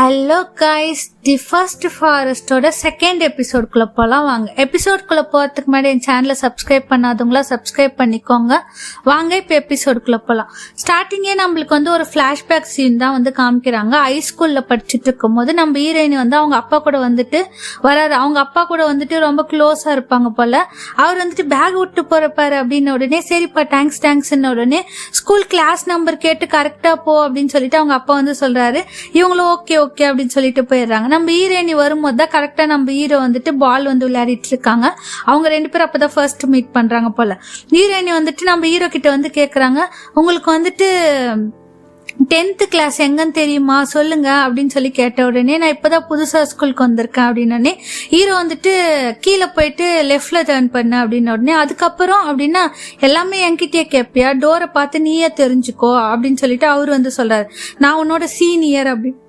Hello guys the first ஃபாரஸ்டோட second எபிசோட்குள்ளே போகலாம் வாங்க. எபிசோட்குள்ளே போகிறதுக்கு முன்னாடி என் சேனலை சப்ஸ்கிரைப் பண்ணாதவங்களா சப்ஸ்கிரைப் பண்ணிக்கோங்க. வாங்க இப்போ எபிசோடுக்குள்ளே போகலாம் ஸ்டார்டிங்கே நம்மளுக்கு வந்து ஒரு ஃப்ளாஷ்பேக் சீன் தான் வந்து காமிக்கிறாங்க. ஹை ஸ்கூலில் படிச்சுட்டு இருக்கும்போது நம்ம ஹீரோயின் வந்து அவங்க அப்பா கூட வந்துட்டு வராரு. அவங்க அப்பா கூட வந்துட்டு ரொம்ப க்ளோஸாக இருப்பாங்க போல். அவர் வந்துட்டு பேக் விட்டு போகிறப்பாரு அப்படின்ன உடனே சரிப்பா தேங்க்ஸ் தேங்க்ஸ்ன்னு உடனே ஸ்கூல் கிளாஸ் நம்பர் கேட்டு கரெக்டாக போ அப்படின்னு சொல்லிட்டு அவங்க அப்பா வந்து சொல்கிறாரு இவங்களும் ஓகே ஓகே ஓகே அப்படின்னு சொல்லிட்டு போயிடுறாங்க. நம்ம ஹீரோயினி வரும்போது தான் கரெக்டாக நம்ம ஹீரோ வந்துட்டு பால் வந்து விளையாடிட்டு இருக்காங்க. அவங்க ரெண்டு பேரும் அப்போ தான் ஃபர்ஸ்ட் மீட் பண்ணுறாங்க போல ஹீரோயினி வந்துட்டு நம்ம ஹீரோ கிட்ட வந்து கேட்குறாங்க உங்களுக்கு வந்துட்டு டென்த்து கிளாஸ் எங்கன்னு தெரியுமா? சொல்லுங்க அப்படின்னு சொல்லி கேட்ட உடனே நான் இப்போதான் புதுசாக ஸ்கூலுக்கு வந்திருக்கேன் அப்படின்னு ஹீரோ வந்துட்டு கீழே போயிட்டு லெஃப்டில் டேர்ன் பண்ண அப்படின்னு உடனே அதுக்கப்புறம் அப்படின்னா எல்லாமே என்கிட்டயே கேட்பியா டோரை பார்த்து நீயே தெரிஞ்சுக்கோ அப்படின்னு சொல்லிட்டு அவர் வந்து சொல்றாரு. நான் உன்னோட சீனியர் அப்படின்னு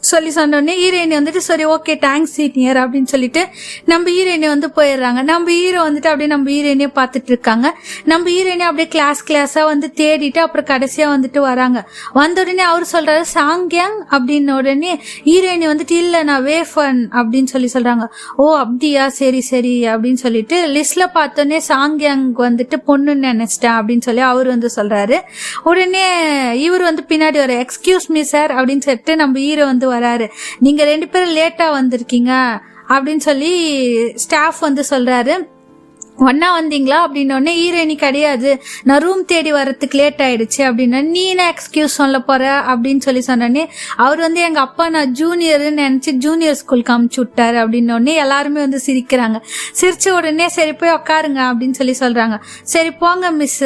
சொல்லி சொன்னோடனே ஹீரோயினி வந்துட்டு சரி ஓகே தேங்க்ஸ் சீனியர் அப்படின்னு சொல்லிட்டு நம்ம ஹீரோயினி வந்து போயிடுறாங்க. நம்ம ஹீரோ வந்துட்டு அப்படியே நம்ம ஹீரோயினியை பார்த்துட்டு இருக்காங்க. நம்ம ஹீரோயினி அப்படியே கிளாஸ் கிளாஸா வந்து தேடிட்டு அப்புறம் கடைசியா வந்துட்டு வராங்க. வந்த உடனே அவர் சொல்றாரு சாங்கியாங் அப்படின்ன உடனே ஹீரோயினி வந்துட்டு இல்லை நான் வேஃபன் அப்படின்னு சொல்லி சொல்றாங்க. ஓ அப்படியா? சரி சரி அப்படின்னு சொல்லிட்டு லிஸ்ட்ல பார்த்தோன்னே சாங்கியாங் வந்துட்டு பொண்ணுன்னு நினைச்சிட்டேன் அப்படின்னு சொல்லி அவர் வந்து சொல்றாரு. உடனே இவர் வந்து பின்னாடி ஒரு எக்ஸ்கியூஸ் மீ சார் அப்படின்னு சொல்லிட்டு நம்ம ஹீரோ வந்து வராரு. நீங்க ரெண்டு பேரும் லேட்டா வந்திருக்கீங்க அப்படின்னு சொல்லி ஸ்டாஃப் வந்து சொல்றாரு. ஒன்னா வந்தீங்களா? அப்படின்னோடனே ஹீரோயினி கிடையாது. நான் ரூம் தேடி வரத்துக்கு லேட் ஆயிடுச்சு. அப்படின்னா நீ என்ன எக்ஸ்கியூஸ் சொல்ல போற? அப்படின்னு சொல்லி சொன்னோடனே அவர் வந்து எங்க அப்பா நான் ஜூனியர்னு நினைச்சு ஜூனியர் ஸ்கூலுக்கு அமுச்சு விட்டாரு. அப்படின்னோடனே எல்லாருமே வந்து சிரிக்கிறாங்க. சிரிச்ச உடனே சரி போய் உட்காருங்க அப்படின்னு சொல்லி சொல்றாங்க. சரி போங்க மிஸ்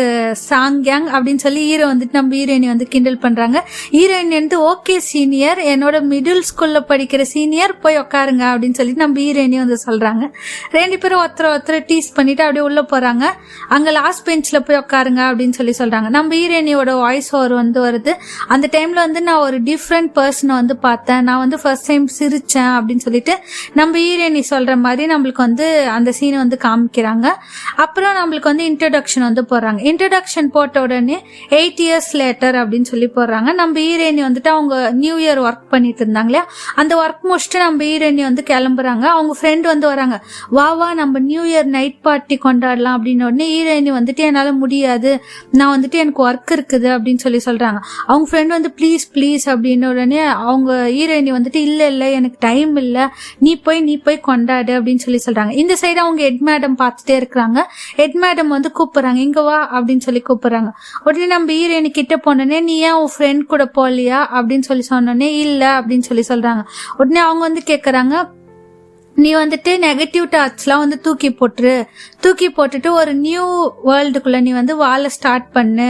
சாங்யாங் அப்படின்னு சொல்லி ஹீரோ வந்துட்டு நம்ம ஹீரோயினி வந்து கிண்டல் பண்றாங்க. ஹீரோயின் வந்து ஓகே சீனியர் என்னோட மிடில் ஸ்கூல்ல படிக்கிற சீனியர் போய் உட்காருங்க அப்படின்னு சொல்லி நம்ம ஹீரோயினி வந்து சொல்றாங்க. ரெண்டு பேரும் ஒருத்தர் ஒருத்தர் டீஸ் பண்ணிட்டு அப்படியே உள்ள போறாங்க. அங்க லாஸ்ட் பெஞ்ச்ல போய் உட்காருங்க அப்படின்னு சொல்லி சொல்றாங்க. நம்ம ஈரேணியோட வாய்ஸ் ஓவர் வந்து வருது. அந்த டைம்ல வந்து நான் ஒரு டிஃப்ரெண்ட் பர்சனை வந்து பார்த்தேன். நான் வந்து ஃபர்ஸ்ட் டைம் சிரிச்சேன் அப்படின்னு சொல்லிட்டு நம்ம ஈரேணி சொல்ற மாதிரி நம்மளுக்கு வந்து அந்த சீனை வந்து காமிக்கிறாங்க. அப்புறம் நம்மளுக்கு வந்து இன்ட்ரடக்ஷன் வந்து போடுறாங்க. இன்ட்ரடக்ஷன் போட்ட உடனே எயிட் இயர்ஸ் லேட்டர் அப்படின்னு சொல்லி போடுறாங்க. நம்ம ஈரேணி வந்துட்டு அவங்க நியூ இயர் ஒர்க் பண்ணிட்டு இருந்தாங்க இல்லையா? அந்த ஒர்க் முடிச்சுட்டு நம்ம ஹீரோயினி வந்து கிளம்புறாங்க. அவங்க ஃப்ரெண்ட் வந்து வராங்க. வா வா நம்ம நியூ இயர் நைட் பார்ட்டி கொண்டாடலாம் அப்படின்னு உடனே ஹீரோயினி வந்துட்டு என்னால் முடியாது. நான் வந்துட்டு எனக்கு ஒர்க் இருக்குது அப்படின்னு சொல்லி சொல்கிறாங்க அவங்க ஃப்ரெண்ட் வந்து ப்ளீஸ் ப்ளீஸ் அப்படின்னு உடனே அவங்க ஹீரோயினி வந்துட்டு இல்லை இல்லை எனக்கு டைம் இல்லை. நீ போய் நீ போய் கொண்டாடு அப்படின்னு சொல்லி சொல்கிறாங்க இந்த சைடு அவங்க ஹெட் மேடம் பார்த்துட்டே இருக்கிறாங்க. ஹெட் மேடம் வந்து கூப்பிட்றாங்க இங்கே வா அப்படின்னு சொல்லி கூப்பிட்றாங்க. உடனே நம்ம ஹீரோயினி கிட்ட போனோடனே நீ ஏன் உன் ஃப்ரெண்ட் கூட போகலையா? அப்படின்னு சொல்லி சொன்னோடனே இல்லை அப்படின்னு சொல்லி சொல்கிறாங்க உடனே அவங்க வந்து கேட்குறாங்க நீ வந்துட்டு நெகட்டிவ் தாட்ஸ்லாம் வந்து தூக்கி போட்டுரு. தூக்கி போட்டுட்டு ஒரு நியூ வேர்ல்டுக்குள்ள நீ வந்து வாழ ஸ்டார்ட் பண்ணு.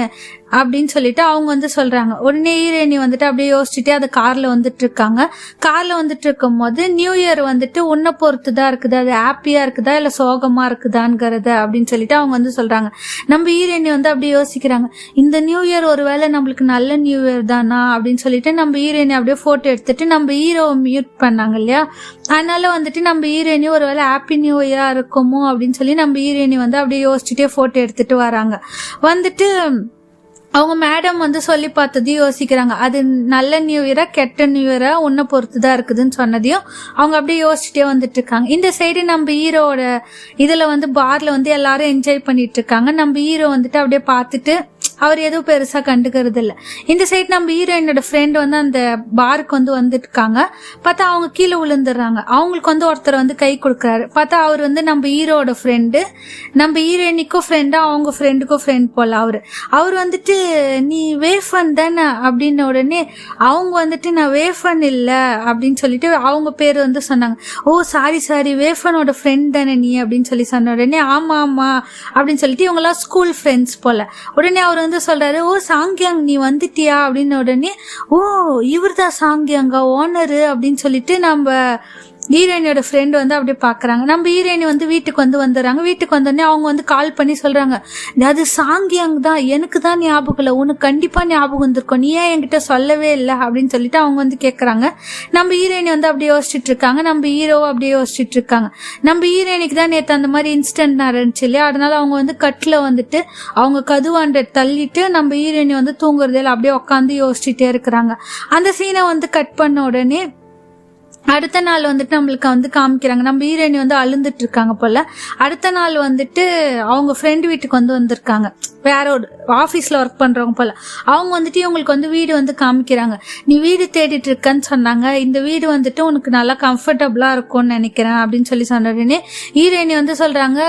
அப்படின்னு சொல்லிட்டு அவங்க வந்து சொல்றாங்க. உடனே ஈரேணி வந்துட்டு அப்படியே யோசிச்சுட்டு அது கார்ல வந்துட்டு இருக்காங்க கார்ல வந்துட்டு இருக்கும் போது நியூ இயர் வந்துட்டு உன்னை பொறுத்துதான் இருக்குது. அது ஹாப்பியா இருக்குதா இல்ல சோகமா இருக்குதாங்கிறத அப்படின்னு சொல்லிட்டு அவங்க வந்து சொல்றாங்க. நம்ம ஈரேணி வந்து அப்படியே யோசிக்கிறாங்க. இந்த நியூ இயர் ஒருவேளை நம்மளுக்கு நல்ல நியூ இயர் தானா அப்படின்னு சொல்லிட்டு நம்ம ஈரேணி அப்படியே போட்டோ எடுத்துட்டு நம்ம ஹீரோவை மியூட் பண்ணாங்க இல்லையா? அதனால வந்துட்டு நம்ம ஈரேணி ஒருவேளை ஹாப்பி நியூ இயரா இருக்குமோ அப்படின்னு சொல்லி நம்ம ஈரேணி வந்து அப்படியே யோசிச்சுட்டே போட்டோ எடுத்துட்டு வராங்க. வந்துட்டு அவங்க மேடம் வந்து சொல்லி பார்த்தது யோசிக்கிறாங்க. அது நல்ல நியூ இயரா கெட்ட நியூ இயரா உன்னை பொறுத்து தான் இருக்குதுன்னு சொன்னதையும் அவங்க அப்படியே யோசிச்சுட்டே வந்துட்டு இருக்காங்க இந்த சைடு நம்ம ஹீரோட இதுல வந்து பார்ல வந்து எல்லாரும் என்ஜாய் பண்ணிட்டு இருக்காங்க நம்ம ஹீரோ வந்துட்டு அப்படியே பார்த்துட்டு அவர் எதுவும் பெருசா கண்டுக்கிறது இல்ல. இந்த சைடு நம்ம ஹீரோயினோட ஃப்ரெண்ட் வந்து அந்த பாருக்கு வந்து வந்துட்டு இருக்காங்க பார்த்தா அவங்க கீழே விழுந்துடுறாங்க. அவங்களுக்கு வந்து ஒருத்தர் வந்து கை கொடுக்குறாரு. பார்த்தா அவர் வந்து நம்ம ஹீரோட ஃப்ரெண்டு நம்ம ஹீரோயினிக்கும் ஃப்ரெண்டா அவங்க ஃப்ரெண்டுக்கும் ஃப்ரெண்ட் போல அவரு. அவர் வந்துட்டு நீ வேஃபன் தானே? அப்படின்ன உடனே அவங்க வந்துட்டு நான் வேஃபன் இல்லை அப்படின்னு சொல்லிட்டு அவங்க பேர் வந்து சொன்னாங்க. ஓ சாரி சாரி வேஃபனோட ஃப்ரெண்ட் தானே நீ? அப்படின்னு சொல்லி சொன்ன உடனே ஆமா ஆமா அப்படின்னு சொல்லிட்டு இவங்கெல்லாம் ஸ்கூல் ஃப்ரெண்ட்ஸ் போல. உடனே அவர் வந்து சொல்றாரு ஓ சாங்கியாங் நீ வந்துட்டியா? அப்படின்னு உடனே ஓ இவர் தான் சாங்கியாங்க ஓனரு அப்படின்னு சொல்லிட்டு நம்ம ஹீரோயினோட ஃப்ரெண்டு வந்து அப்படியே பார்க்குறாங்க நம்ம ஹீரோயினி வந்து வீட்டுக்கு வந்து வந்துடுறாங்க. வீட்டுக்கு வந்தோடனே அவங்க வந்து கால் பண்ணி சொல்கிறாங்க அது சாங்கியாங் தான். எனக்கு தான் ஞாபகம் இல்லை. உனக்கு கண்டிப்பாக ஞாபகம் வந்திருக்கும். நீ ஏன் என்கிட்ட சொல்லவே இல்லை? அப்படின்னு சொல்லிட்டு அவங்க வந்து கேட்குறாங்க நம்ம ஹீரோயினி வந்து அப்படியே யோசிச்சுட்டு இருக்காங்க. நம்ம ஹீரோவும் அப்படியே யோசிச்சுட்டு இருக்காங்க. நம்ம ஹீரோயினிக்கு தான் நேற்று அந்த மாதிரி இன்ஸ்டன்ட் நடந்துச்சு இல்லையா? அதனால அவங்க வந்து கட்டில் வந்துட்டு அவங்க கதுவாண்ட தள்ளிட்டு நம்ம ஹீரோயினி வந்து தூங்குறதில் அப்படியே உட்காந்து யோசிச்சுட்டே இருக்கிறாங்க. அந்த சீனை வந்து கட் பண்ண உடனே அடுத்த நாள் வந்துட்டு நம்மளுக்கு வந்து காமிக்கிறாங்க. நம்ம ஈரணி வந்து அழுந்துட்டு இருக்காங்க போல. அடுத்த நாள் வந்துட்டு அவங்க ஃப்ரெண்டு வீட்டுக்கு வந்து வந்திருக்காங்க. வேற ஒரு ஆஃபீஸில் ஒர்க் பண்ணுறவங்க போல. அவங்க வந்துட்டு இவங்களுக்கு வந்து வீடு வந்து காமிக்கிறாங்க. நீ வீடு தேடிட்டு இருக்கன்னு சொன்னாங்க. இந்த வீடு வந்துட்டு உனக்கு நல்லா கம்ஃபர்டபுளாக இருக்கும்னு நினைக்கிறேன் அப்படின்னு சொல்லி சொன்ன உடனே ஈரேணி வந்து சொல்கிறாங்க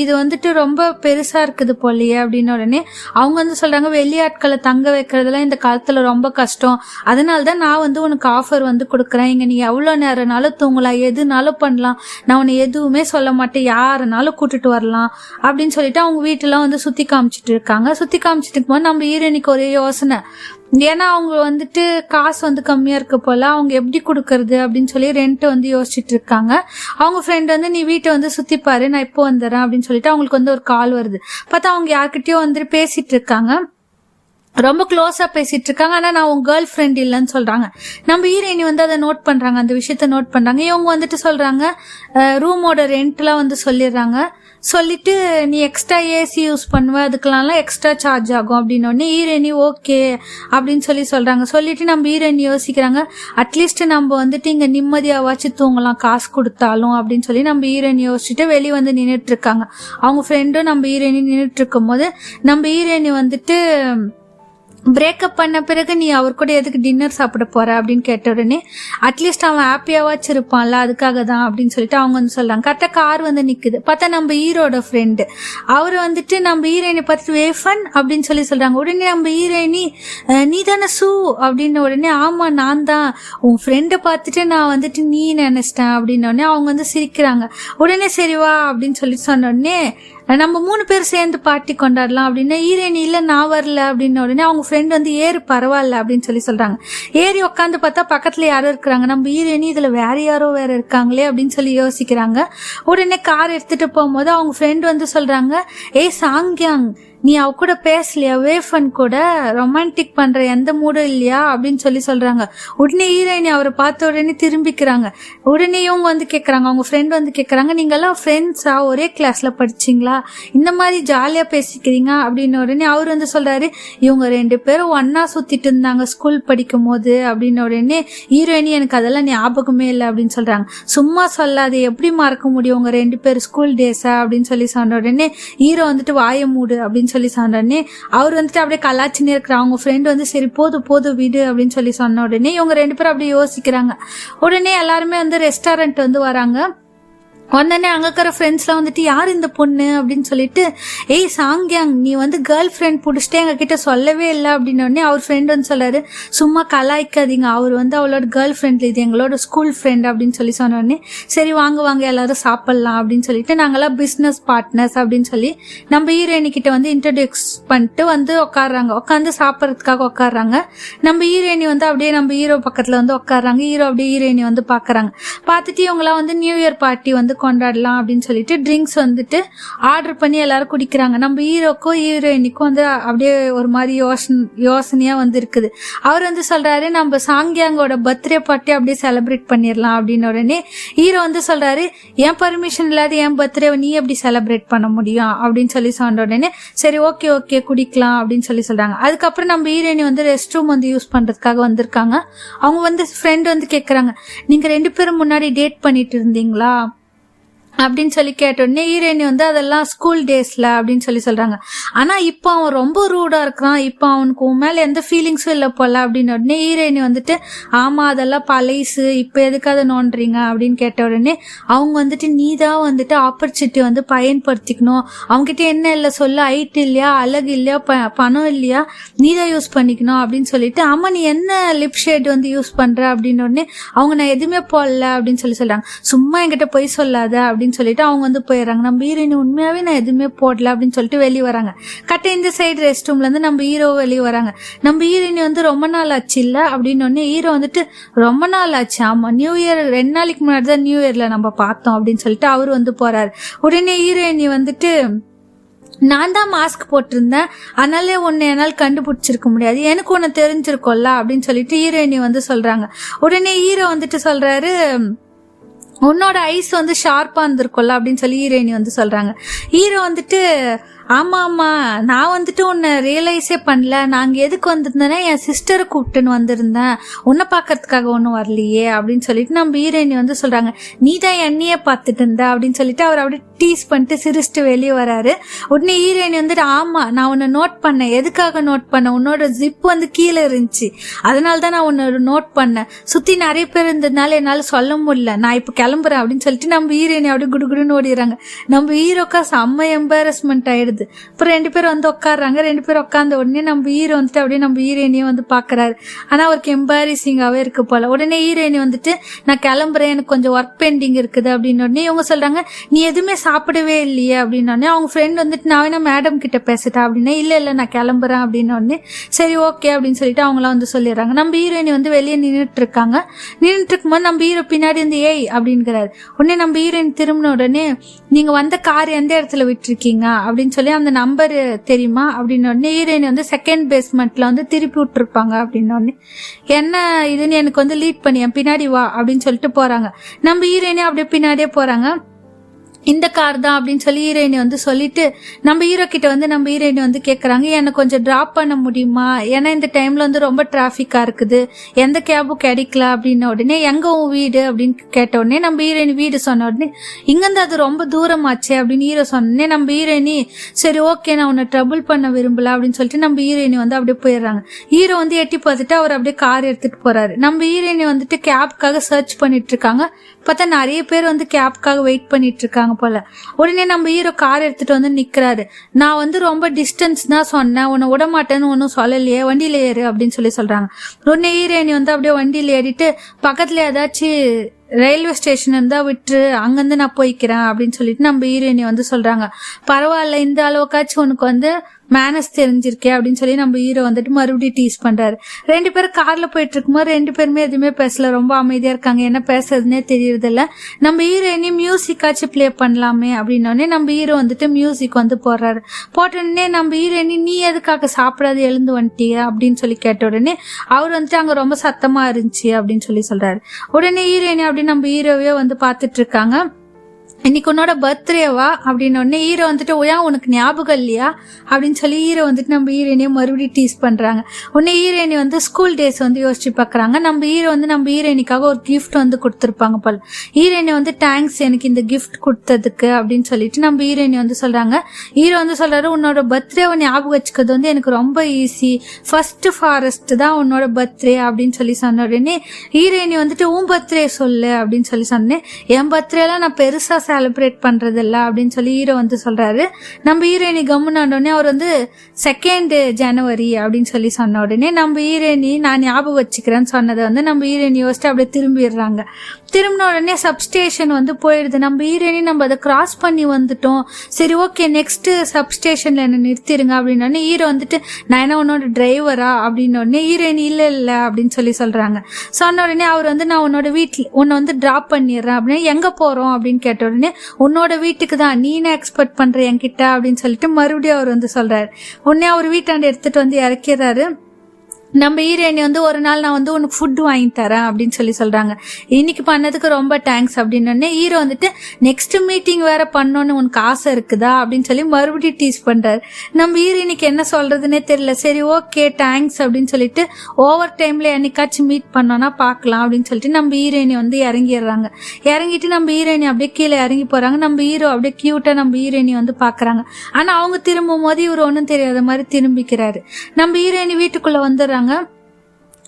இது வந்துட்டு ரொம்ப பெருசாக இருக்குது போலியே அப்படின்னு உடனே அவங்க வந்து சொல்கிறாங்க வெளியாட்களை தங்க வைக்கிறதுலாம் இந்த காலத்தில் ரொம்ப கஷ்டம். அதனால தான் நான் வந்து உனக்கு ஆஃபர் வந்து கொடுக்குறேன். இங்கே நீ எவ்வளோ எவ்வளோ நேரம்னாலும் தூங்கலாம். எதுனாலும் பண்ணலாம். நான் உன்னை எதுவுமே சொல்ல மாட்டேன். யாருனாலும் கூட்டிட்டு வரலாம். அப்படின்னு சொல்லிட்டு அவங்க வீட்டெல்லாம் வந்து சுற்றி காமிச்சிட்டு இருக்காங்க. சுற்றி காமிச்சிட்டு இருக்கும்போது நம்ம ஈரணிக்கு ஒரே யோசனை. ஏன்னா அவங்க வந்துட்டு காசு வந்து கம்மியாக இருக்க போல. அவங்க எப்படி கொடுக்கறது அப்படின்னு சொல்லி ரெண்ட் வந்து யோசிச்சுட்டு இருக்காங்க. அவங்க ஃப்ரெண்ட் வந்து நீ வீட்டை வந்து சுற்றி பாரு. நான் இப்போ வந்துடுறேன் அப்படின்னு சொல்லிட்டு அவங்களுக்கு வந்து ஒரு கால் வருது. பார்த்தா அவங்க யார்கிட்டயோ வந்துட்டு பேசிட்டு இருக்காங்க. ரொம்ப க்ளோஸா பேசிட்டு இருக்காங்க ஆனா நான் உங்க கேர்ள் ஃப்ரெண்ட் இல்லைன்னு சொல்றாங்க. நம்ம ஹீரோயினி வந்து அதை நோட் பண்றாங்க. அந்த விஷயத்த நோட் பண்றாங்க. இவங்க வந்துட்டு சொல்றாங்க ரூமோட ரெண்ட்லாம் வந்து சொல்லிடுறாங்க. சொல்லிட்டு நீ எக்ஸ்ட்ரா ஏசி யூஸ் பண்ணுவ. அதுக்கெல்லாம் எக்ஸ்ட்ரா சார்ஜ் ஆகும். அப்படின்னோடனே ஹீரோயினி ஓகே அப்படின்னு சொல்லி சொல்றாங்க. சொல்லிட்டு நம்ம ஹீரோயினி யோசிக்கிறாங்க. அட்லீஸ்ட் நம்ம வந்துட்டு இங்க நிம்மதியாவாச்சும் தூங்கலாம். காசு கொடுத்தாலும். அப்படின்னு சொல்லி நம்ம ஹீரோயினி யோசிச்சுட்டு வெளியே வந்து நின்றுட்டு இருக்காங்க. அவங்க ஃப்ரெண்டும் நம்ம ஹீரோயினி நின்றுட்டு இருக்கும் போது நம்ம ஹீரோயினி வந்துட்டு பிரேக்கப் பண்ண பிறகு நீ அவர் கூட எதுக்கு டின்னர் சாப்பிட போற அப்படின்னு கேட்ட உடனே அட்லீஸ்ட் அவன் ஹாப்பியாவாச்சும் இருப்பான்ல அதுக்காக தான் அப்படின்னு சொல்லிட்டு அவங்க வந்து சொல்றாங்க. கரெக்டாக கார் வந்து நிற்குது பார்த்தா நம்ம ஹீரோட ஃப்ரெண்டு அவர் வந்துட்டு நம்ம ஹீரோயினை பார்த்துட்டு வேஃபன் அப்படின்னு சொல்லி சொல்றாங்க. உடனே நம்ம ஹீரோயினி நீ தானே சூ அப்படின்ன உடனே ஆமா நான் தான். உன் ஃப்ரெண்டை பார்த்துட்டு நான் வந்துட்டு நீ நினைச்சிட்டேன் அப்படின்ன உடனே அவங்க வந்து சிரிக்கிறாங்க. உடனே சரி வா அப்படின்னு சொல்லி சொன்ன உடனே நம்ம மூணு பேர் சேர்ந்து பார்ட்டி கொண்டாடலாம் அப்படின்னா ஈரேனி இல்லை நான் வரல அப்படின்னு உடனே அவங்க ஃப்ரெண்ட் வந்து ஏறு பரவாயில்ல அப்படின்னு சொல்லி சொல்றாங்க. ஏறி உட்காந்து பார்த்தா பக்கத்துல யாரோ இருக்கிறாங்க. நம்ம ஈரேணி இதுல வேற யாரோ வேற இருக்காங்களே அப்படின்னு சொல்லி யோசிக்கிறாங்க. உடனே கார் எடுத்துட்டு போகும்போது அவங்க ஃப்ரெண்ட் வந்து சொல்றாங்க ஏ சாங்கியாங் நீ அவ கூட பேசலையா? வேஃபன் கூட ரொமான்டிக் பண்ற எந்த மூடும் இல்லையா? அப்படின்னு சொல்லி சொல்றாங்க. உடனே ஹீரோயினி அவரை பார்த்த உடனே திரும்பிக்கிறாங்க. உடனே இவங்க வந்து கேட்குறாங்க அவங்க ஃப்ரெண்ட் வந்து கேட்குறாங்க நீங்க எல்லாம் ஃப்ரெண்ட்ஸா ஒரே கிளாஸ்ல படிச்சீங்களா? இந்த மாதிரி ஜாலியா பேசிக்கிறீங்க? அப்படின்னு உடனே அவர் வந்து சொல்றாரு இவங்க ரெண்டு பேரும் ஒன்னா சுத்திட்டு இருந்தாங்க ஸ்கூல் படிக்கும் போது அப்படின்னு உடனே ஹீரோயினி எனக்கு அதெல்லாம் ஞாபகமே இல்லை. அப்படின்னு சொல்றாங்க. சும்மா சொல்லாது எப்படி மறக்க முடியும்? உங்க ரெண்டு பேர் ஸ்கூல் டேஸா அப்படின்னு சொல்லி சொன்ன உடனே ஹீரோ வந்துட்டு வாய மூடு அப்படின்னு சொல்லி சொன்ன உடனே அவர் வந்துட்டு அப்படியே கலாச்சின்னு இருக்கிற அவங்க ஃப்ரெண்ட் வந்து சரி போதும் போதும் வீடு அப்படின்னு சொல்லி சொன்ன உடனே இவங்க ரெண்டு பேரும் அப்படியே யோசிக்கிறாங்க. உடனே எல்லாருமே வந்து ரெஸ்டாரண்ட் வந்து வராங்க. உடனே அங்க இருக்கிற ஃப்ரெண்ட்ஸ்லாம் வந்துட்டு யார் இந்த பொண்ணு? அப்படின்னு சொல்லிட்டு ஏய் சாங்கியாங் நீ வந்து கேர்ள் ஃப்ரெண்ட் பிடிச்சிட்டே எங்க கிட்ட சொல்லவே இல்லை. அப்படின்னு அவர் ஃப்ரெண்ட் வந்து சொல்லாரு. சும்மா கலாய்க்காதீங்க. அவர் வந்து அவளோட கேர்ள் ஃப்ரெண்ட் இது எங்களோட ஸ்கூல் ஃப்ரெண்ட் அப்படின்னு சொல்லி சொன்னோடனே சரி வாங்க வாங்க எல்லாரும் சாப்பிடலாம். அப்படின்னு சொல்லிட்டு நாங்கெல்லாம் பிஸ்னஸ் பார்ட்னர்ஸ் அப்படின்னு சொல்லி நம்ம ஹீரோயினி கிட்ட வந்து இன்ட்ரடியூஸ் பண்ணிட்டு வந்து உட்காடுறாங்க உட்காந்து சாப்பிட்றதுக்காக உட்காடுறாங்க நம்ம ஹீரோயினி வந்து அப்படியே நம்ம ஹீரோ பக்கத்துல வந்து உட்காடுறாங்க ஹீரோ அப்படியே ஹீரோயினி வந்து பாக்குறாங்க. பார்த்துட்டு இவங்களாம் வந்து நியூ இயர் பார்ட்டி வந்து கொண்டாடலாம் அப்படின்னு சொல்லிட்டு ட்ரிங்க்ஸ் வந்துட்டு ஆர்டர் பண்ணி எல்லாரும் குடிக்கிறாங்க. நம்ம ஹீரோக்கும் ஹீரோயினிக்கும் வந்து அப்படியே ஒரு மாதிரி யோசனை யோசனையா வந்து இருக்குது. அவர் வந்து சொல்றாரு நம்ம சாங்கியாங்கோட பர்த்டே பார்ட்டி அப்படியே செலிப்ரேட் பண்ணிடலாம் அப்படின்னு உடனே ஹீரோ வந்து சொல்றாரு என் பர்மிஷன் இல்லாத என் பர்த்டே நீ எப்படி செலிப்ரேட் பண்ண முடியும்? அப்படின்னு சொல்லி சொன்ன உடனே சரி ஓகே ஓகே குடிக்கலாம் அப்படின்னு சொல்லி சொல்றாங்க. அதுக்கப்புறம் நம்ம ஹீரோயினி வந்து ரெஸ்ட் ரூம் வந்து யூஸ் பண்றதுக்காக வந்திருக்காங்க. அவங்க வந்து ஃப்ரெண்ட் வந்து கேட்குறாங்க நீங்க ரெண்டு பேரும் முன்னாடி டேட் பண்ணிட்டு இருந்தீங்களா? அப்படின்னு சொல்லி கேட்ட உடனே ஹீரோயினி வந்து அதெல்லாம் ஸ்கூல் டேஸ்ல அப்படின்னு சொல்லி சொல்றாங்க. ஆனா இப்போ அவன் ரொம்ப ரூடா இருக்கிறான். இப்போ அவனுக்கு உன் மேல எந்த ஃபீலிங்ஸும் இல்லை போல அப்படின்னு உடனே ஹீரோயினி வந்துட்டு ஆமா அதெல்லாம் பழைசு. இப்போ எதுக்கு அதை நோண்டுறீங்க? அப்படின்னு கேட்ட உடனே அவங்க வந்துட்டு நீ தான் வந்துட்டு ஆப்பர்ச்சுனிட்டி வந்து பயன்படுத்திக்கணும். அவங்ககிட்ட என்ன இல்லை சொல்ல. ஹைட் இல்லையா? அழகு இல்லையா? ப- பணம் இல்லையா? நீ தான் யூஸ் பண்ணிக்கணும். அப்படின்னு சொல்லிட்டு ஆமா நீ என்ன லிப் ஷேட் வந்து யூஸ் பண்ற? அப்படின்னு உடனே அவங்க நான் எதுவுமே போடல. அப்படின்னு சொல்லி சொல்றாங்க. சும்மா என்கிட்ட பொய் சொல்லாத. அப்படின்னு அப்படின்னு சொல்லிட்டு அவங்க வந்து போயிடுறாங்க. நம்ம ஹீரோயின் உண்மையாவே நான் எதுவுமே போடல அப்படின்னு சொல்லிட்டு வெளியே வராங்க. கட்ட இந்த சைடு ரெஸ்ட் ரூம்ல இருந்து நம்ம ஹீரோ வெளியே வராங்க. நம்ம ஹீரோயின் வந்து ரொம்ப நாள் ஆச்சு இல்ல அப்படின்னு ஒன்னே ஹீரோ வந்துட்டு ரொம்ப நாள் ஆச்சு. ஆமா நியூ இயர் ரெண்டு நாளைக்கு முன்னாடி தான் நியூ இயர்ல நம்ம பார்த்தோம் அப்படின்னு சொல்லிட்டு அவர் வந்து போறாரு. உடனே ஹீரோயினி வந்துட்டு நான் தான் மாஸ்க் போட்டிருந்தேன். அதனாலே உன்னை என்னால் கண்டுபிடிச்சிருக்க முடியாது. எனக்கு உன்னை தெரிஞ்சிருக்கோல்ல அப்படின்னு சொல்லிட்டு ஹீரோயினி வந்து சொல்றாங்க. உடனே ஹீரோ வந்துட்டு சொல்றாரு உன்னோட ஐஸ் வந்து ஷார்ப்பாக இருந்திருக்கும்ல அப்படின்னு சொல்லி ஹீரோயினி வந்து சொல்கிறாங்க ஹீரோ வந்துட்டு ஆமா ஆமா நான் வந்துட்டு உன்னை ரியலைஸே பண்ணல. நாங்க எதுக்கு வந்திருந்தேன்னா என் சிஸ்டரை கூப்பிட்டுன்னு வந்திருந்தேன். உன்னை பார்க்கறதுக்காக ஒன்றும் வரலையே அப்படின்னு சொல்லிட்டு நம்ம ஹீரோயினி வந்து சொல்றாங்க. நீ தான் என்னையே பார்த்துட்டு இருந்த? அப்படின்னு சொல்லிட்டு அவர் அப்படியே டீஸ் பண்ணிட்டு சிரிச்சிட்டு வெளியே வராரு. உடனே ஹீரோயினி வந்துட்டு ஆமா நான் உன்னை நோட் பண்ணேன். எதுக்காக நோட் பண்ணேன்? உன்னோட ஜிப் வந்து கீழே இருந்துச்சு. அதனால தான் நான் உன்னோட நோட் பண்ணேன். சுத்தி நிறைய பேர் இருந்ததுனால என்னால சொல்ல முடியல. நான் இப்போ கிளம்புறேன். அப்படின்னு சொல்லிட்டு நம்ம ஹீரோயினி அப்படியே குடுகுடுன்னு ஓடிடுறாங்க. நம்ம ஹீரோக்கா செம்ம எம்பாரஸ்மெண்ட் ஆயிடுது. அப்புறம் ரெண்டு பேரும் வந்து உட்காடுறாங்க ரெண்டு பேரும் உட்காந்த உடனே நம்ம ஹீரோ வந்துட்டு அப்படியே நம்ம ஹீரோயினியும் வந்து பாக்குறாரு. ஆனா அவருக்கு எம்பாரிசிங்காகவே இருக்கு போல. உடனே ஹீரோயினி வந்துட்டு நான் கிளம்புறேன். எனக்கு கொஞ்சம் ஒர்க் பெண்டிங் இருக்குது. அப்படின்னு உடனே இவங்க சொல்றாங்க நீ எதுவுமே சாப்பிடவே இல்லையே. அப்படின்னு உடனே அவங்க ஃப்ரெண்ட் வந்துட்டு நான் வேணா மேடம் கிட்ட பேசிட்டேன் அப்படின்னா இல்லை இல்லை நான் கிளம்புறேன். அப்படின்னு உடனே சரி ஓகே அப்படின்னு சொல்லிட்டு அவங்களாம் வந்து சொல்லிடுறாங்க. நம்ம ஹீரோயினி வந்து வெளியே நின்றுட்டு இருக்காங்க. நின்றுட்டு இருக்கும்போது நம்ம ஹீரோ பின்னாடி வந்து ஏய் அப்படிங்கிறாரு. உடனே நம்ம ஹீரோயின் திரும்பின உடனே நீங்க வந்த கார் எந்த இடத்துல விட்டுருக்கீங்க? அப்படின்னு சொல்லி அந்த நம்பர் தெரியுமா? அப்படின்னு ஹீரோயின் வந்து செகண்ட் பேஸ்மெண்ட்ல வந்து திருப்பி விட்டுருப்பாங்க அப்படின்னு என்ன இதுன்னு எனக்கு வந்து லீட் பண்ணி என் பின்னாடி வா அப்படின்னு சொல்லிட்டு போறாங்க. நம்ம ஹீரோயினே அப்படியே பின்னாடியே போறாங்க. இந்த கார் தான் அப்படின்னு சொல்லி ஹீரோயினி வந்து சொல்லிட்டு நம்ம ஹீரோ கிட்ட வந்து நம்ம ஹீரோயினி வந்து கேட்குறாங்க எனக்கு கொஞ்சம் ட்ராப் பண்ண முடியுமா? ஏன்னா இந்த டைம்ல வந்து ரொம்ப டிராஃபிக்காக இருக்குது. எந்த கேபும் கிடைக்கல. அப்படின்ன உடனே எங்கே உன் வீடு? அப்படின்னு கேட்ட உடனே நம்ம ஹீரோயினி வீடு சொன்ன உடனே இங்கேருந்து அது ரொம்ப தூரமாச்சே? அப்படின்னு ஹீரோ சொன்னே நம்ம ஹீரோயினி சரி ஓகே நான் உன்னை ட்ரபுள் பண்ண விரும்பல. அப்படின்னு சொல்லிட்டு நம்ம ஹீரோயினி வந்து அப்படியே போயிடுறாங்க. ஹீரோ வந்து எட்டி பார்த்துட்டு அவர் அப்படியே கார் எடுத்துட்டு போறாரு. நம்ம ஹீரோயினி வந்துட்டு கேப்காக சர்ச் பண்ணிட்டு இருக்காங்க. பார்த்தா நிறைய பேர் வந்து கேப்காக வெயிட் பண்ணிட்டு இருக்காங்க. போல. உடனே நம்ம ஹீரோ கார் எடுத்துட்டு வந்து நிக்கிறாரு. நான் வந்து ரொம்ப டிஸ்டன்ஸ் தான் சொன்னேன். உன்னை விட மாட்டேன்னு ஒன்றும் சொல்லலையே. வண்டியில ஏறு அப்படின்னு சொல்லி சொல்றாங்க. உடனே ஹீரோயினி வந்து அப்படியே வண்டியில ஏறிட்டு பக்கத்துல ஏதாச்சும் ரயில்வே ஸ்டேஷன் இருந்தா விட்டுரு. அங்கிருந்து நான் போய்க்கிறேன் அப்படின்னு சொல்லிட்டு நம்ம ஹீரோயினி வந்து சொல்றாங்க. பரவாயில்ல இந்த அளவுக்காச்சும் உனக்கு வந்து மேனஸ் தெரிஞ்சிருக்கே அப்படின்னு சொல்லி நம்ம ஹீரோ வந்துட்டு மறுபடியும் டீஸ் பண்றாரு. ரெண்டு பேரும் கார்ல போயிட்டு இருக்கும்போது ரெண்டு பேருமே எதுவுமே பேசல. ரொம்ப அமைதியா இருக்காங்க. என்ன பேசுறதுனே தெரியறதில்ல. நம்ம நம்ம ஹீரோயினி மியூசிக்காச்சும் ப்ளே பண்ணலாமே அப்படின்னோடனே நம்ம ஹீரோ வந்துட்டு மியூசிக் வந்து போடுறாரு. போட்ட உடனே நம்ம ஹீரோயினி நீ எதுக்காக சாப்பிடாது எழுந்து வந்துட்டிய அப்படின்னு சொல்லி கேட்ட உடனே அவர் வந்துட்டு அங்க ரொம்ப சத்தமா இருந்துச்சு அப்படின்னு சொல்லி சொல்றாரு. உடனே ஹீரோயினி அப்படின்னு நம்ம ஹீரோவே வந்து பாத்துட்டு இருக்காங்க. இன்னைக்கு உன்னோட பர்த்டேவா அப்படின்னு உடனே ஹீரோ வந்துட்டு ஓயா உனக்கு ஞாபகம் இல்லையா? அப்படின்னு சொல்லி ஹீரோ வந்துட்டு நம்ம ஹீரோயினையும் மறுபடியும் டீஸ் பண்றாங்க. உடனே ஹீரோயினி வந்து ஸ்கூல் டேஸ் வந்து யோசிச்சு பார்க்குறாங்க நம்ம ஹீரோ வந்து நம்ம ஹீரோயினிக்காக ஒரு கிஃப்ட் வந்து கொடுத்துருப்பாங்க போல. ஹீரோயினி வந்து தேங்க்ஸ் எனக்கு இந்த கிஃப்ட் கொடுத்ததுக்கு அப்படின்னு சொல்லிட்டு நம்ம ஹீரோயினி வந்து சொல்றாங்க. ஹீரோ வந்து சொல்றாரு உன்னோட பர்த்டேவை ஞாபகம் வச்சுக்கிறது வந்து எனக்கு ரொம்ப ஈஸி ஃபர்ஸ்ட் ஃபாரஸ்ட் தான் உன்னோட பர்த்டே அப்படின்னு சொல்லி சொன்ன உடனே ஹீரோயினி வந்துட்டு உன் பர்த்டே சொல்லு அப்படின்னு சொல்லி சொன்னேன் என் பர்த்டேலாம் நான் பெருசா செலிப்ரேட் பண்றது இல்ல அப்படின்னு சொல்லி ஹீரோ வந்து சொல்றாரு. நம்ம ஹீரோயினி கம்முன்னு உடனே அவர் வந்து செகண்ட் ஜனவரி அப்படின்னு சொல்லி சொன்ன உடனே நம்ம ஹீரோயினி நான் ஞாபகம் வச்சுக்கிறேன்னு சொன்னதை வந்து நம்ம ஹீரோயினி யோசிச்சு அப்படியே திரும்பிடுறாங்க. திரும்பின உடனே சப்ஸ்டேஷன் வந்து போயிடுது நம்ம ஈரணி நம்ம அதை கிராஸ் பண்ணி வந்துட்டோம். சரி ஓகே நெக்ஸ்ட் சப்ஸ்டேஷன்ல என்ன நிறுத்திடுங்க அப்படின்னு ஹீரோ வந்துட்டு நான் என்ன உன்னோட டிரைவரா அப்படின்னு ஈரணி இல்லை இல்ல இல்ல அப்படின்னு சொல்லி சொல்றாங்க. சொன்ன உடனே அவர் வந்து நான் உன்னோட வீட்டில் உன்னை வந்து டிராப் பண்ணிடுறேன். அப்படின்னு எங்க போறோம்? அப்படின்னு கேட்ட உடனே உன்னோட வீட்டுக்கு தான். நீ என்ன எக்ஸ்பெக்ட் பண்ற என்கிட்ட? அப்படின்னு சொல்லிட்டு மறுபடியும் அவர் வந்து சொல்றாரு. உடனே அவர் வீட்டாண்டு எடுத்துட்டு வந்து இறக்கிறாரு நம்ம ஹீரோயினி வந்து ஒரு நாள் நான் வந்து உனக்கு ஃபுட் வாங்கி தரேன் அப்படின்னு சொல்லி சொல்றாங்க. இன்னைக்கு பண்ணதுக்கு ரொம்ப தேங்க்ஸ் அப்படின்னு ஹீரோ வந்துட்டு நெக்ஸ்ட் மீட்டிங் வேற பண்ணோன்னு உனக்கு ஆசை இருக்குதா? அப்படின்னு சொல்லி மறுபடியும் டீஸ் பண்றாரு. நம்ம ஹீரோயினிக்கு என்ன சொல்றதுன்னே தெரியல. சரி ஓகே தேங்க்ஸ் அப்படின்னு சொல்லிட்டு ஓவர் டைம்ல என்னைக்காச்சும் மீட் பண்ணோம்னா பார்க்கலாம் அப்படின்னு சொல்லிட்டு நம்ம ஹீரோயினி வந்து இறங்கிடுறாங்க. இறங்கிட்டு நம்ம ஹீரோயினி அப்படியே கீழே இறங்கி போறாங்க. நம்ம ஹீரோ அப்படியே கியூட்டா நம்ம ஹீரோயினி வந்து பாக்குறாங்க ஆனா அவங்க திரும்பும் போது இவர் ஒன்றும் தெரியாத மாதிரி திரும்பிக்கிறாரு. நம்ம ஹீரோயினி வீட்டுக்குள்ள வந்துடுறாங்க. சொல்றாங்க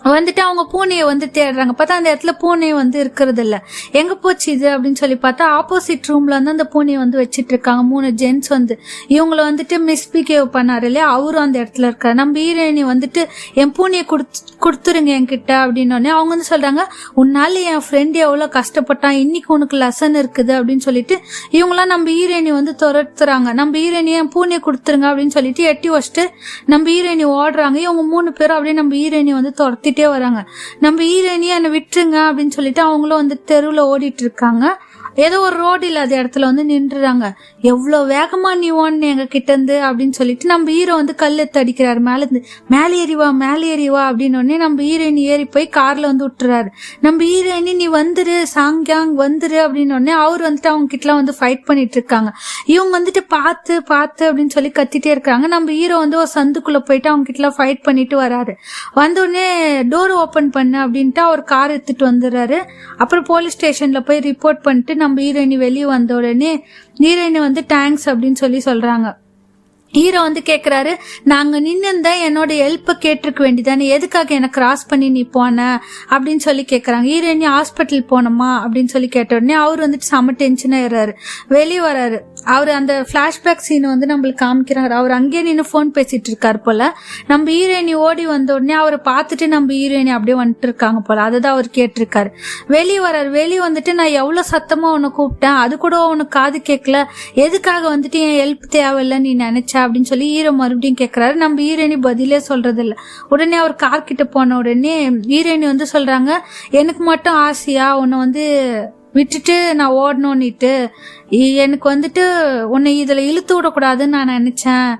வந்துட்டு அவங்க பூனையை வந்து தேடுறாங்க. பார்த்தா அந்த இடத்துல பூனை வந்து இருக்கிறது இல்ல எங்க போச்சு இது அப்படின்னு சொல்லி பார்த்தா ஆப்போசிட் ரூம்ல வந்து அந்த பூனையை வந்து வச்சிட்டு இருக்காங்க மூணு ஜென்ஸ் வந்து. இவங்கள வந்துட்டு மிஸ்பிகேவ் பண்ணாரு இல்லையா? அவரும் அந்த இடத்துல இருக்காரு. நம்ம ஹீரோயினி வந்துட்டு என் பூனையை கொடுத்து கொடுத்துருங்க என்கிட்ட அப்படின்னு அவங்க வந்து சொல்றாங்க உன்னால என் ஃப்ரெண்ட் எவ்வளோ கஷ்டப்பட்டான். இன்னைக்கு உனக்கு லெசன் இருக்குது அப்படின்னு சொல்லிட்டு இவங்களாம் நம்ம ஹீரோயினி வந்து துரத்துறாங்க. நம்ம ஹீரோயினி என் பூனையை கொடுத்துருங்க அப்படின்னு சொல்லிட்டு எட்டி வச்சுட்டு நம்ம ஹீரோயினி ஓடுறாங்க. இவங்க மூணு பேரும் அப்படியே நம்ம ஹீரோயினி வந்து துரத்தி துரத்திட்டே வராங்க. நம்ம ஹீரோயினி என்னை விட்டுருங்க அப்படின்னு சொல்லிட்டு அவங்களும் வந்து தெருவில் ஓடிட்டு இருக்காங்க. ஏதோ ஒரு ரோடு இல்லாத இடத்துல வந்து நின்றுறாங்க. எவ்வளோ வேகமா நீ ஓன்னு எங்க கிட்ட இருந்து அப்படின்னு சொல்லிட்டு நம்ம ஹீரோ வந்து கல் எடுத்து அடிக்கிறாரு. மேல இருந்து மேலே ஏறி வா மேலே ஏறிவா அப்படின்னு உடனே நம்ம ஹீரோயின் ஏறி போய் கார்ல வந்து விட்டுறாரு. நம்ம ஹீரோயினி நீ வந்துரு சாங்கியாங் வந்துரு அப்படின்னு உடனே அவர் வந்துட்டு அவங்க கிட்டலாம் வந்து ஃபைட் பண்ணிட்டு இருக்காங்க. இவங்க வந்துட்டு பார்த்து பார்த்து அப்படின்னு சொல்லி கத்திட்டே இருக்காங்க. நம்ம ஹீரோ வந்து ஒரு சந்துக்குள்ள போயிட்டு அவங்க கிட்டலாம் ஃபைட் பண்ணிட்டு வராரு. வந்த உடனே டோர் ஓப்பன் பண்ணு அப்படின்ட்டு அவர் கார் எடுத்துட்டு வந்துடுறாரு. அப்புறம் போலீஸ் ஸ்டேஷன்ல போய் ரிப்போர்ட் பண்ணிட்டு நம்ம ஹீரோயினி வெளியே வந்த உடனே ஹீரோயினி வந்து தேங்க்ஸ் அப்படின்னு சொல்லி சொல்றாங்க. ஹீரோ வந்து கேட்குறாரு நாங்கள் நின்றுந்தா என்னோட ஹெல்ப்பை கேட்டிருக்க வேண்டியதானே எதுக்காக என்னை கிராஸ் பண்ணி நீ போன? அப்படின்னு சொல்லி கேட்குறாங்க ஹீரோயினி ஹாஸ்பிட்டல் போனோமா? அப்படின்னு சொல்லி கேட்ட உடனே அவர் வந்துட்டு செம டென்ஷன் ஆயிடுறாரு. வெளியே வராரு. அவர் அந்த ஃப்ளாஷ்பேக் சீன் வந்து நம்மளுக்கு காமிக்கிறார். அவர் அங்கேயே நின்று ஃபோன் பேசிட்டு இருக்கார் போல. நம்ம ஹீரோயினி ஓடி வந்த உடனே அவரை பார்த்துட்டு நம்ம ஹீரோயினி அப்படியே வந்துட்டு இருக்காங்க போல. அதுதான் அவர் கேட்டிருக்காரு. வெளியே வரார் வெளியே வந்துட்டு நான் எவ்வளோ சத்தமாக உன்னை கூப்பிட்டேன்? அது கூட உனக்கு காது கேட்கல. எதுக்காக வந்துட்டு என் ஹெல்ப் தேவையில்லை நீ நினைச்ச அப்படின்னு சொல்லி ஹீரோ மறுபடியும் கேட்குறாரு நம்ம ஹீரோயினி பதிலே சொல்றது இல்லை உடனே அவர் கார்கிட்ட போன உடனே ஹீரோயினி வந்து சொல்றாங்க எனக்கு மட்டும் ஆசையா? உன்னை வந்து விட்டுட்டு நான் ஓடணும்னுட்டு எனக்கு வந்துட்டு உன்னை இதுல இழுத்து விடக்கூடாதுன்னு நான் நினைச்சேன்.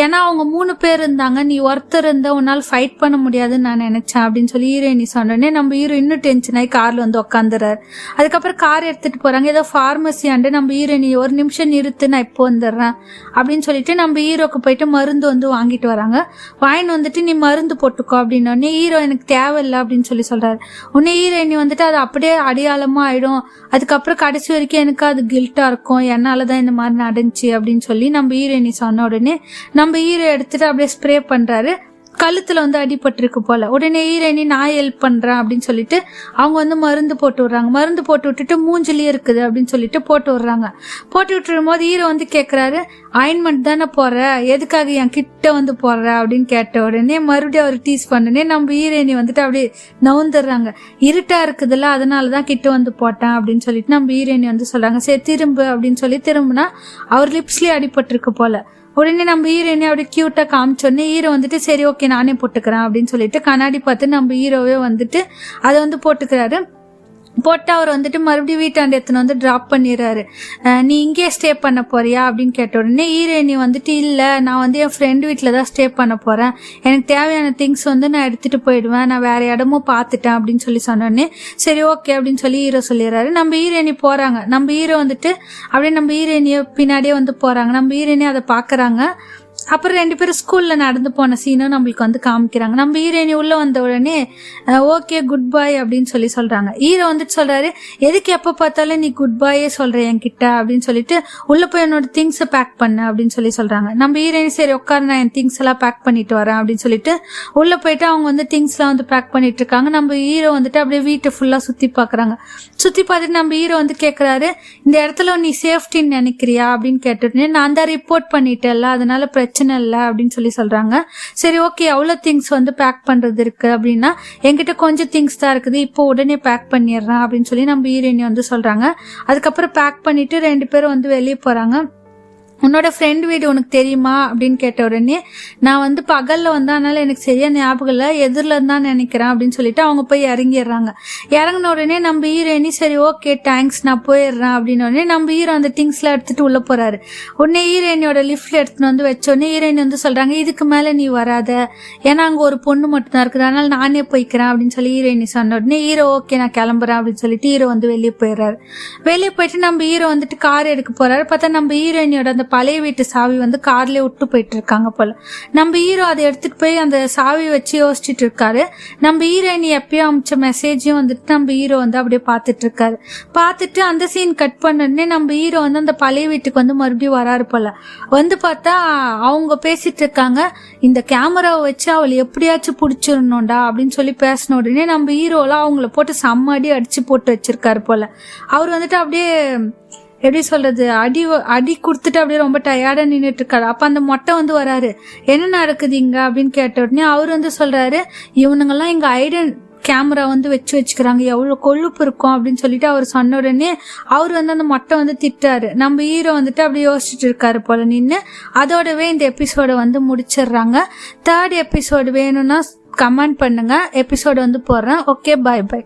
ஏன்னா அவங்க மூணு பேர் இருந்தாங்க நீ ஒருத்தர் இருந்த உன்னால் ஃபைட் பண்ண முடியாதுன்னு நான் நினைச்சேன் அப்படின்னு சொல்லி ஹீரோயினி சொன்னோடனே நம்ம ஹீரோ இன்னும் டென்ஷன் ஆகி கார்ல வந்து உக்காந்துறாரு அதுக்கப்புறம் கார் எடுத்துட்டு போறாங்க. ஏதோ ஃபார்மசி ஆண்டு நம்ம ஹீரோயினி ஒரு நிமிஷம் நிறுத்து நான் இப்போ வந்துடுறேன். அப்படின்னு சொல்லிட்டு நம்ம ஹீரோக்கு போயிட்டு மருந்து வந்து வாங்கிட்டு வராங்க. வாங்கிட்டு வந்துட்டு நீ மருந்து போட்டுக்கோ அப்படின்னோடனே ஹீரோ எனக்கு தேவையில்லை அப்படின்னு சொல்லி சொல்றாரு. உடனே ஹீரோயினி வந்துட்டு அது அப்படியே அடையாளமா ஆயிடும். அதுக்கப்புறம் கடைசி வரைக்கும் எனக்கு அது கில்ட்டா இருக்கும். என்னாலதான் இந்த மாதிரி நடந்துச்சு அப்படின்னு சொல்லி நம்ம ஹீரோயினி சொன்ன உடனே நம்ம ஈரை எடுத்துட்டு அப்படியே ஸ்ப்ரே பண்றாரு. கழுத்துல வந்து அடிபட்டிருக்கு போல. உடனே ஈரணி நான் ஹெல்ப் பண்றேன் அப்படின்னு சொல்லிட்டு அவங்க வந்து மருந்து போட்டு விடுறாங்க. மருந்து போட்டு விட்டுட்டு மூஞ்சிலே இருக்குது அப்படின்னு சொல்லிட்டு போட்டு விடுறாங்க. போட்டு விட்டுரும் போது ஹீரோ வந்து கேக்குறாரு அயன்மெண்ட் தானே போற எதுக்காக என் கிட்ட வந்து போடுற? அப்படின்னு கேட்ட உடனே மறுபடியும் அவர் டீஸ் பண்ணனே நம்ம ஈரணி வந்துட்டு அப்படியே நவுந்துடுறாங்க. இருட்டா இருக்குதுல்ல அதனாலதான் கிட்ட வந்து போட்டேன் அப்படின்னு சொல்லிட்டு நம்ம ஈரணி வந்து சொல்றாங்க. சரி திரும்பு அப்படின்னு சொல்லி திரும்பினா அவர் லிப்ஸ்லயே அடிபட்டிருக்கு போல. உடனே நம்ம ஹீரோயினே அப்படியே கியூட்டா காமிச்சோடனே ஹீரோ வந்துட்டு சரி ஓகே நானே போட்டுக்கிறேன் அப்படின்னு சொல்லிட்டு கண்ணாடி பார்த்து நம்ம ஹீரோவே வந்துட்டு அதை வந்து போட்டுக்கிறாரு. போட்டு அவர் வந்துட்டு மறுபடியும் வீட்டாண்ட எடுத்துன்னு வந்து ட்ராப் பண்ணிடுறாரு. நீ இங்கேயே ஸ்டே பண்ண போறியா? அப்படின்னு கேட்ட உடனே ஈரேணி வந்துட்டு இல்லை. நான் வந்து என் ஃப்ரெண்டு வீட்டில் தான் ஸ்டே பண்ண போகிறேன் எனக்கு தேவையான திங்ஸ் வந்து நான் எடுத்துகிட்டு போயிடுவேன். நான் வேற இடமும் பார்த்துட்டேன் அப்படின்னு சொல்லி சொன்னோடனே சரி ஓகே அப்படின்னு சொல்லி ஹீரோ சொல்லிடுறாரு. நம்ம ஈரேணி போகிறாங்க நம்ம ஹீரோ வந்துட்டு அப்படியே நம்ம ஈரேணியை பின்னாடியே வந்து போகிறாங்க நம்ம ஈரேணி அதை பார்க்குறாங்க அப்புறம் ரெண்டு பேரும் ஸ்கூல்ல நடந்து போன சீனும் நம்மளுக்கு வந்து காமிக்கிறாங்க. நம்ம ஹீரோயினி உள்ள வந்த உடனே ஓகே குட் பாய் அப்படின்னு சொல்லி சொல்றாங்க. ஹீரோ வந்துட்டு சொல்றாரு எதுக்கு எப்ப பார்த்தாலும் நீ குட் பாயே சொல்ற என்கிட்ட அப்படின்னு சொல்லிட்டு உள்ள போய் என்னோட திங்ஸ் பேக் பண்ணு அப்படின்னு சொல்லி சொல்றாங்க. நம்ம ஹீரோயின் சரி உட்கார் நான் என் திங்ஸ் எல்லாம் பேக் பண்ணிட்டு வரேன் அப்படின்னு சொல்லிட்டு உள்ள போயிட்டு அவங்க வந்து திங்ஸ் எல்லாம் வந்து பேக் பண்ணிட்டு இருக்காங்க. நம்ம ஹீரோ வந்துட்டு அப்படியே வீட்டை ஃபுல்லா சுத்தி பாக்குறாங்க. சுத்தி பார்த்துட்டு நம்ம ஹீரோ வந்து கேக்குறாரு இந்த இடத்துல நீ சேஃப்டின்னு நினைக்கிறியா? அப்படின்னு கேட்டுட்டு நான் தான் ரிப்போர்ட் பண்ணிட்டேன்ல அதனால பிரச்சனை பிரச்சனை இல்லை அப்படின்னு சொல்லி சொல்றாங்க. சரி ஓகே அவ்வளோ திங்ஸ் வந்து பேக் பண்றது இருக்கு அப்படின்னா என்கிட்ட கொஞ்சம் திங்ஸ் தான் இருக்குது இப்போ உடனே பேக் பண்ணிடுறேன் அப்படின்னு சொல்லி நம்ம ஹீரோயினி வந்து சொல்றாங்க. அதுக்கப்புறம் பேக் பண்ணிட்டு ரெண்டு பேரும் வந்து வெளியே போறாங்க. உன்னோட ஃப்ரெண்ட் வீடு உனக்கு தெரியுமா அப்படின்னு கேட்ட உடனே நான் வந்து பகல்ல வந்ததுனால எனக்கு சரியா ஞாபகம் இல்லை எதிரில் தான் நினைக்கிறேன் அப்படின்னு சொல்லிட்டு அவங்க போய் இறங்கிடுறாங்க. இறங்கின உடனே நம்ம ஹீரோயினி சரி ஓகே தேங்க்ஸ் நான் போயிடுறேன் அப்படின்னு உடனே நம்ம ஹீரோ அந்த திங்ஸ்லாம் எடுத்துட்டு உள்ள போறாரு. உடனே ஹீரோயினியோட லிஃப்ட்ல எடுத்துன்னு வந்து வச்சோடனே ஹீரோயின் வந்து சொல்றாங்க இதுக்கு மேல நீ வராத. ஏன்னா அங்க ஒரு பொண்ணு மட்டும் தான் இருக்குது. அதனால நானே போய்க்கிறேன் அப்படின்னு சொல்லி ஹீரோயினி சொன்ன உடனே ஹீரோ ஓகே நான் கிளம்புறேன் அப்படின்னு சொல்லிட்டு ஹீரோ வந்து வெளியே போயிடுறாரு. வெளியே போயிட்டு நம்ம ஹீரோ வந்துட்டு கார் எடுக்க போறாரு. பார்த்தா நம்ம ஹீரோயினியோட அந்த பழைய வீட்டு சாவி வந்து கார்லயே விட்டு போயிட்டு இருக்காங்க போல. நம்ம ஹீரோ அதை எடுத்துட்டு போய் அந்த சாவி வச்சு யோசிச்சுட்டு இருக்காரு நம்ம ஹீரோயினி எப்பயோ அமிச்ச மெசேஜையும் வந்துட்டு நம்ம ஹீரோ வந்து அப்படியே பார்த்துட்டு இருக்காரு பார்த்துட்டு அந்த சீன் கட் பண்ணோடனே நம்ம ஹீரோ வந்து அந்த பழைய வீட்டுக்கு வந்து மறுபடியும் வராரு போல. வந்து பார்த்தா அவங்க பேசிட்டு இருக்காங்க இந்த கேமராவை வச்சு அவளை எப்படியாச்சும் பிடிச்சிடணும்டா அப்படின்னு சொல்லி பேசின உடனே நம்ம ஹீரோலாம் அவங்கள போட்டு செம்ம அடி அடிச்சு போட்டு வச்சிருக்காரு போல. அவர் வந்துட்டு அப்படியே எப்படி சொல்றது அடி அடி கொடுத்துட்டு அப்படியே ரொம்ப டயர்டா நின்றுட்டு இருக்காரு. அப்ப அந்த மொட்டை வந்து வராரு. என்ன நடக்குது இங்க? அப்படின்னு கேட்ட உடனே அவர் வந்து சொல்றாரு இவனுங்கெல்லாம் எங்க ஐடன் கேமரா வந்து வச்சு வச்சுக்கிறாங்க. எவ்வளோ கொழுப்பு இருக்கும்? அப்படின்னு சொல்லிட்டு அவர் சொன்ன உடனே அவர் வந்து அந்த மொட்டை வந்து திட்டாரு நம்ம ஹீரோ வந்துட்டு அப்படியே யோசிச்சுட்டு இருக்காரு போல நின்று அதோடவே இந்த எபிசோட வந்து முடிச்சிடுறாங்க. தேர்ட் எபிசோடு வேணும்னா கமெண்ட் பண்ணுங்க. எபிசோடு வந்து போடுறேன். Okay bye by